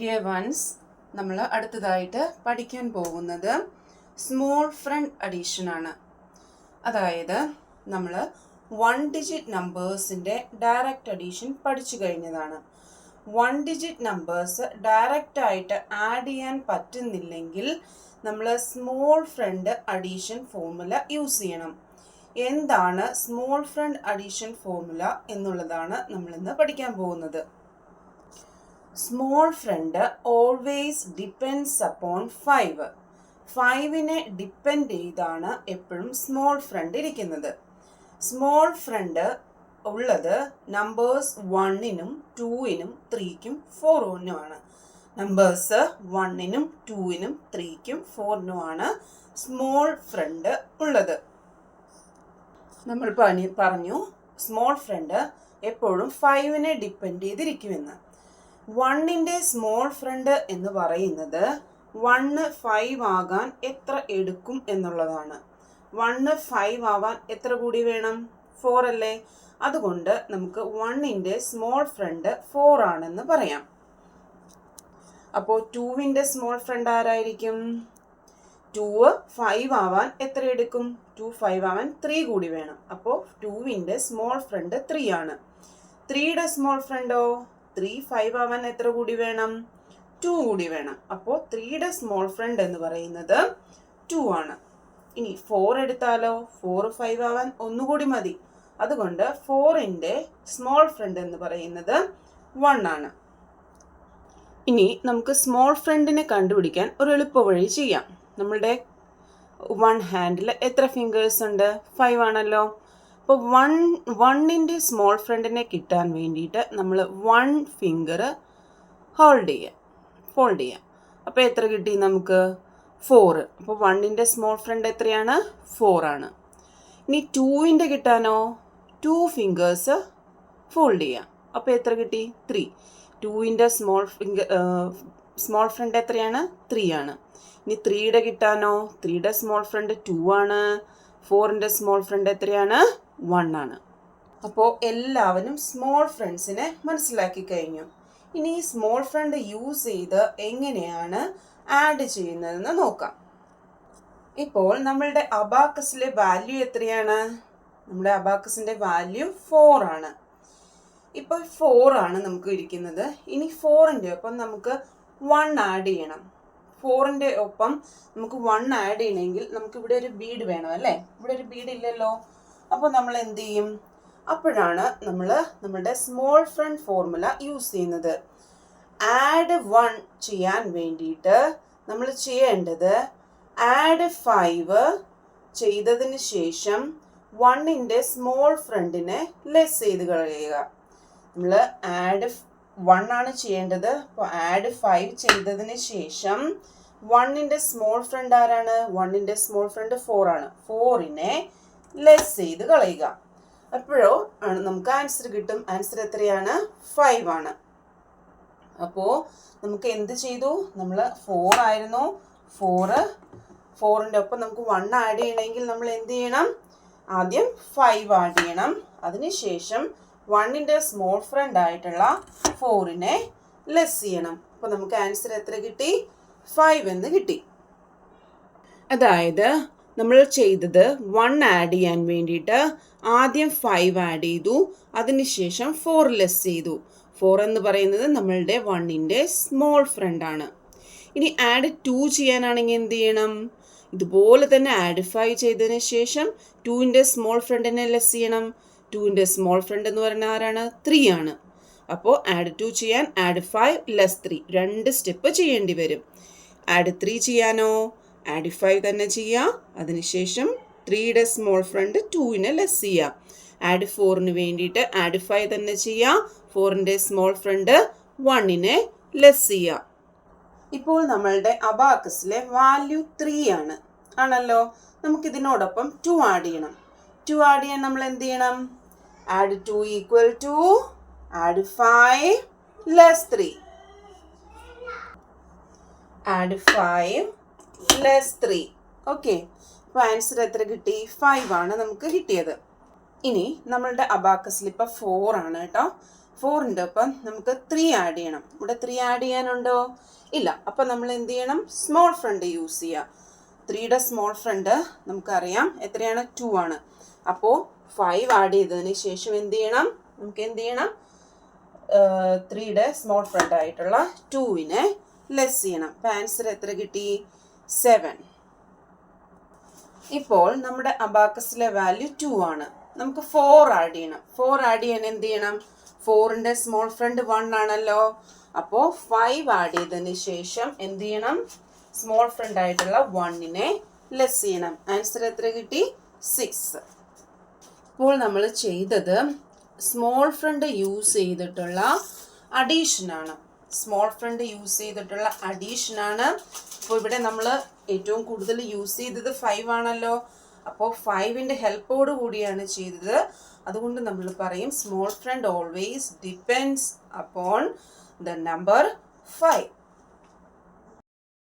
Dear നമ്മൾ അടുത്തതായിട്ട് പഠിക്കാൻ പോകുന്നത് സ്മോൾ ഫ്രണ്ട് അഡീഷൻ ആണ്. അതായത് നമ്മൾ വൺ ഡിജിറ്റ് നമ്പേഴ്സിന്റെ ഡയറക്റ്റ് അഡീഷൻ പഠിച്ചു കഴിഞ്ഞതാണ്. വൺ ഡിജിറ്റ് നമ്പേഴ്സ് ഡയറക്റ്റ് ആയിട്ട് ആഡ് ചെയ്യാൻ പറ്റുന്നില്ലെങ്കിൽ നമ്മൾ small friend addition formula use ചെയ്യണം. എന്താണ് സ്മോൾ ഫ്രണ്ട് അഡീഷൻ ഫോർമുല എന്നുള്ളതാണ് നമ്മളിന്ന് പഠിക്കാൻ പോകുന്നത്. Small front always depends upon five ഫൈവിനെ depend ചെയ്താണ് എപ്പോഴും സ്മോൾ ഫ്രണ്ട് ഇരിക്കുന്നത്. സ്മോൾ ഫ്രണ്ട് ഉള്ളത് നമ്പേഴ്സ് വണ്ണിനും ടൂവിനും ത്രീക്കും ഫോറിനുമാണ് നമ്പേഴ്സ് വണ്ണിനും ടൂവിനും ത്രീക്കും ഫോറിനുമാണ് സ്മോൾ ഫ്രണ്ട് ഉള്ളത്. നമ്മൾ പറഞ്ഞു സ്മോൾ ഫ്രണ്ട് എപ്പോഴും ഫൈവിനെ ഡിപ്പെൻഡ് ചെയ്തിരിക്കുമെന്ന്. വണ്ണിന്റെ സ്മോൾ ഫ്രണ്ട് എന്ന് പറയുന്നത് വണ്ണ് ഫൈവ് ആകാൻ എത്ര എടുക്കും എന്നുള്ളതാണ്. വണ്ണ് ഫൈവ് ആവാൻ എത്ര കൂടി വേണം? ഫോർ അല്ലേ? അതുകൊണ്ട് നമുക്ക് വണ്ണിന്റെ സ്മോൾ ഫ്രണ്ട് ഫോർ ആണെന്ന് പറയാം. അപ്പോൾ ടൂവിന്റെ സ്മോൾ ഫ്രണ്ട് ആരായിരിക്കും? ടൂ ഫൈവ് ആവാൻ എത്ര എടുക്കും? ടു ഫൈവ് ആവാൻ ത്രീ കൂടി വേണം. അപ്പോൾ ടൂവിന്റെ സ്മോൾ ഫ്രണ്ട് ത്രീ ആണ്. ത്രീയുടെ സ്മോൾ ഫ്രണ്ടോ? ത്രീ ഫൈവ് ആവാൻ എത്ര കൂടി വേണം? ടു കൂടി വേണം. അപ്പോൾ ത്രീയുടെ സ്മോൾ ഫ്രണ്ട് എന്ന് പറയുന്നത് ടു ആണ്. ഇനി ഫോർ എടുത്താലോ? ഫോർ ഫൈവ് ആവാൻ ഒന്നുകൂടി മതി. അതുകൊണ്ട് ഫോറിന്റെ സ്മോൾ ഫ്രണ്ട് എന്ന് പറയുന്നത് വൺ ആണ്. ഇനി നമുക്ക് സ്മോൾ ഫ്രണ്ടിനെ കണ്ടുപിടിക്കാൻ ഒരു എളുപ്പ വഴി ചെയ്യാം. നമ്മളുടെ വൺ ഹാൻഡിൽ എത്ര ഫിംഗേഴ്സ് ഉണ്ട്? ഫൈവ് ആണല്ലോ. അപ്പോൾ വൺ വണ്ണിന്റെ സ്മോൾ ഫ്രണ്ടിനെ കിട്ടാൻ വേണ്ടിയിട്ട് നമ്മൾ വൺ ഫിംഗർ ഹോൾഡ് ചെയ്യുക ഫോൾഡ് ചെയ്യുക അപ്പോൾ എത്ര കിട്ടി നമുക്ക്? ഫോർ അപ്പോൾ വണ്ണിന്റെ സ്മോൾ ഫ്രണ്ട് എത്രയാണ്? ഫോർ ആണ്. ഇനി ടൂവിന്റെ കിട്ടാനോ? ടു ഫിംഗേഴ്സ് ഫോൾഡ് ചെയ്യാം. അപ്പോൾ എത്ര കിട്ടി? ത്രീ ടൂവിന്റെ സ്മോൾ ഫിംഗർ സ്മോൾ ഫ്രണ്ട് എത്രയാണ്? ത്രീ ആണ്. ഇനി ത്രീയുടെ കിട്ടാനോ? ത്രീയുടെ സ്മോൾ ഫ്രണ്ട് ടു ആണ്. ഫോറിന്റെ സ്മോൾ ഫ്രണ്ട് എത്രയാണ്? വൺ ആണ്. അപ്പോൾ എല്ലാവരും സ്മോൾ ഫ്രണ്ട്സിനെ മനസ്സിലാക്കി കഴിഞ്ഞു. ഇനി ഈ സ്മോൾ ഫ്രണ്ട് യൂസ് ചെയ്ത് എങ്ങനെയാണ് ആഡ് ചെയ്യുന്നതെന്ന് നോക്കാം. ഇപ്പോൾ നമ്മളുടെ അബാക്കസിലെ വാല്യൂ എത്രയാണ്? നമ്മുടെ അബാക്കസിന്റെ വാല്യൂ ഫോർ ആണ്. ഇപ്പോൾ ഫോർ ആണ് നമുക്ക് ഇരിക്കുന്നത്. ഇനി ഫോറിന്റെ ഒപ്പം നമുക്ക് വൺ ആഡ് ചെയ്യണം. ഫോറിന്റെ ഒപ്പം നമുക്ക് വൺ ആഡ് ചെയ്യണമെങ്കിൽ നമുക്ക് ഇവിടെ ഒരു ബീഡ് വേണം അല്ലേ? ഇവിടെ ഒരു ബീഡ് ഇല്ലല്ലോ. അപ്പോൾ നമ്മൾ എന്ത് ചെയ്യും അപ്പോഴാണ് നമ്മൾ നമ്മുടെ സ്മോൾ ഫ്രണ്ട് ഫോർമുല യൂസ് ചെയ്യുന്നത്. ആഡ് വൺ ചെയ്യാൻ വേണ്ടിയിട്ട് നമ്മൾ ചെയ്യേണ്ടത് ആഡ് ഫൈവ് ചെയ്തതിന് ശേഷം വണ്ണിന്റെ സ്മോൾ ഫ്രണ്ടിനെ ലെസ് ചെയ്ത് കളയുക. നമ്മൾ ആഡ് വൺ ആണ് ചെയ്യേണ്ടത്. അപ്പോൾ ആഡ് ഫൈവ് ചെയ്തതിന് ശേഷം വണ്ണിന്റെ സ്മോൾ ഫ്രണ്ട് ആരാണ്? വണ്ണിന്റെ സ്മോൾ ഫ്രണ്ട് ഫോർ ആണ്. ഫോറിനെ ലെസ് ചെയ്ത് കളയുക. അപ്പോഴോ ആണ് നമുക്ക് ആൻസർ കിട്ടും. ആൻസർ എത്രയാണ്? ഫൈവ് ആണ്. അപ്പോൾ നമുക്ക് എന്ത് ചെയ്തു? നമ്മൾ ഫോർ ആയിരുന്നു. ഫോറ് ഫോറിന്റെ ഒപ്പം നമുക്ക് വൺ ആഡ് ചെയ്യണമെങ്കിൽ നമ്മൾ എന്ത് ചെയ്യണം? ആദ്യം ഫൈവ് ആഡ് ചെയ്യണം. അതിനുശേഷം വണ്ണിന്റെ സ്മോൾ ഫ്രണ്ട് ആയിട്ടുള്ള ഫോറിനെ ലെസ് ചെയ്യണം. അപ്പോൾ നമുക്ക് ആൻസർ എത്ര കിട്ടി? ഫൈവ് എന്ന് കിട്ടി. അതായത് നമ്മൾ ചെയ്തത് വൺ ആഡ് ചെയ്യാൻ വേണ്ടിയിട്ട് ആദ്യം ഫൈവ് ആഡ് ചെയ്തു. അതിനുശേഷം ഫോർ ലെസ് ചെയ്തു. ഫോർ എന്ന് പറയുന്നത് നമ്മളുടെ വണ്ണിന്റെ സ്മോൾ ഫ്രണ്ട് ആണ്. ഇനി ആഡ് ടു ചെയ്യാനാണെങ്കിൽ എന്ത് ചെയ്യണം? ഇതുപോലെ തന്നെ ആഡ് ഫൈവ് ചെയ്തതിന് ശേഷം ടുവിന്റെ സ്മോൾ ഫ്രണ്ടിനെ ലെസ് ചെയ്യണം. ടുവിന്റെ സ്മോൾ ഫ്രണ്ട് എന്ന് പറഞ്ഞാൽ ആരാണ്? ത്രീ ആണ്. അപ്പോൾ ആഡ് ടു ചെയ്യാൻ ആഡ് ഫൈവ് ലെസ് ത്രീ രണ്ട് സ്റ്റെപ്പ് ചെയ്യേണ്ടി വരും. ആഡ് ത്രീ ചെയ്യാനോ? ആഡ് ഫൈവ് തന്നെ ചെയ്യാം. അതിനുശേഷം ത്രീയുടെ സ്മോൾ ഫ്രണ്ട് ടൂവിനെ ലെസ് ചെയ്യാം. ആഡ് ഫോറിന് വേണ്ടിയിട്ട് ആഡ് ഫൈവ് തന്നെ ചെയ്യാം. ഫോറിന്റെ സ്മോൾ ഫ്രണ്ട് വണ്ണിനെ ലെസ് ചെയ്യാം. ഇപ്പോൾ നമ്മളുടെ അബാക്കസിലെ വാല്യൂ ത്രീ ആണ്. ആണല്ലോ? നമുക്കിതിനോടൊപ്പം ടു ആഡ് ചെയ്യണം. ടു ആഡ് ചെയ്യാൻ നമ്മൾ എന്ത് ചെയ്യണം? Add two equal two add five less three add five less three okay അപ്പോൾ ആൻസർ എത്ര കിട്ടി? ഫൈവ് ആണ് നമുക്ക് കിട്ടിയത്. ഇനി നമ്മളുടെ അബാക്കസിൽ ഇപ്പോൾ ഫോർ ആണ് കേട്ടോ. ഫോറിന്റെ ഒപ്പം നമുക്ക് ത്രീ ആഡ് ചെയ്യണം. ഇവിടെ ത്രീ ആഡ് ചെയ്യാനുണ്ടോ? ഇല്ല. അപ്പോൾ നമ്മൾ എന്ത് ചെയ്യണം? സ്മോൾ ഫ്രണ്ട് യൂസ് ചെയ്യുക ത്രീയുടെ സ്മോൾ ഫ്രണ്ട് നമുക്കറിയാം. എത്രയാണ്? ടു ആണ്. അപ്പോൾ ഫൈവ് ആഡ് ചെയ്തതിന് ശേഷം എന്ത് ചെയ്യണം? നമുക്ക് എന്ത് ചെയ്യണം? ത്രീയുടെ സ്മോൾ ഫ്രണ്ട് ആയിട്ടുള്ള ടുവിനെ ലെസ് ചെയ്യണം. അപ്പം ആൻസർ എത്ര കിട്ടി? സെവൻ ഇപ്പോൾ നമ്മുടെ അബാക്കസിലെ വാല്യൂ ടു ആണ്. നമുക്ക് ഫോർ ആഡ് ചെയ്യണം. ഫോർ ആഡ് ചെയ്യാൻ എന്ത് ചെയ്യണം? ഫോറിന്റെ സ്മോൾ ഫ്രണ്ട് വൺ ആണല്ലോ. അപ്പോൾ ഫൈവ് ആഡ് ചെയ്തതിന് ശേഷം എന്ത് ചെയ്യണം? സ്മോൾ ഫ്രണ്ട് ആയിട്ടുള്ള വണ്ണിനെ ലെസ് ചെയ്യണം. ആൻസർ എത്ര കിട്ടി? സിക്സ് ഇപ്പോൾ നമ്മൾ ചെയ്തത് സ്മോൾ ഫ്രണ്ട് യൂസ് ചെയ്തിട്ടുള്ള അഡീഷനാണ് സ്മോൾ ഫ്രണ്ട് യൂസ് ചെയ്തിട്ടുള്ള അഡീഷനാണ് അപ്പോൾ ഇവിടെ നമ്മൾ ഏറ്റവും കൂടുതൽ യൂസ് ചെയ്തത് ഫൈവ് ആണല്ലോ. അപ്പോൾ ഫൈവിന്റെ ഹെൽപ്പോട് കൂടിയാണ് ചെയ്തത്. അതുകൊണ്ട് നമ്മൾ പറയും small friend always depends upon the number five